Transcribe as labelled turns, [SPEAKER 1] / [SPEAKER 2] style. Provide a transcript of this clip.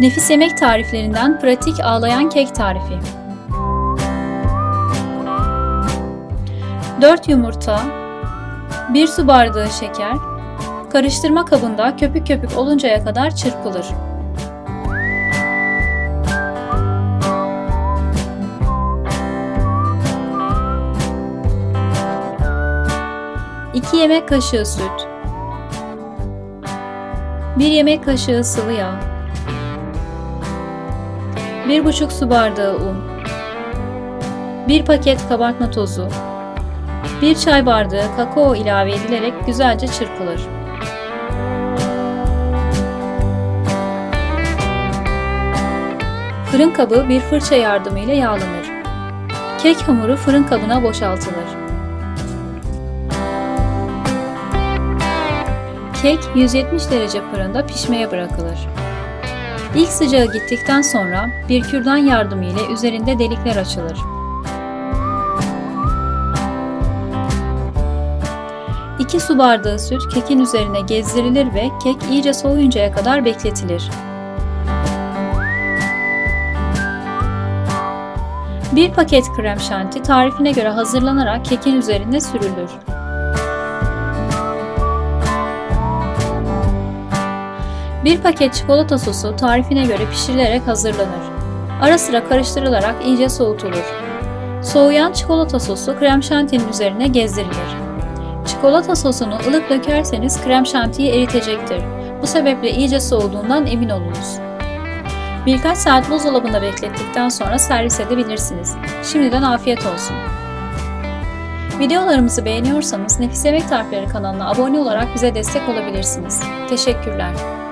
[SPEAKER 1] Nefis yemek tariflerinden pratik ağlayan kek tarifi. 4 yumurta, 1 su bardağı şeker, karıştırma kabında köpük köpük oluncaya kadar çırpılır. İki yemek kaşığı süt, 1 yemek kaşığı sıvı yağ, 1,5 su bardağı un, 1 paket kabartma tozu, 1 çay bardağı kakao ilave edilerek güzelce çırpılır. Fırın kabı bir fırça yardımıyla yağlanır. Kek hamuru fırın kabına boşaltılır. Kek 170 derece fırında pişmeye bırakılır. İlk sıcağı gittikten sonra bir kürdan yardımıyla üzerinde delikler açılır. 2 su bardağı süt kekin üzerine gezdirilir ve kek iyice soğuyuncaya kadar bekletilir. 1 paket krem şanti tarifine göre hazırlanarak kekin üzerine sürülür. Bir paket çikolata sosu tarifine göre pişirilerek hazırlanır. Ara sıra karıştırılarak iyice soğutulur. Soğuyan çikolata sosu krem şantinin üzerine gezdirilir. Çikolata sosunu ılık dökerseniz krem şantiyi eritecektir. Bu sebeple iyice soğuduğundan emin olunuz. Birkaç saat buzdolabında beklettikten sonra servis edebilirsiniz. Şimdiden afiyet olsun. Videolarımızı beğeniyorsanız Nefis Yemek Tarifleri kanalına abone olarak bize destek olabilirsiniz. Teşekkürler.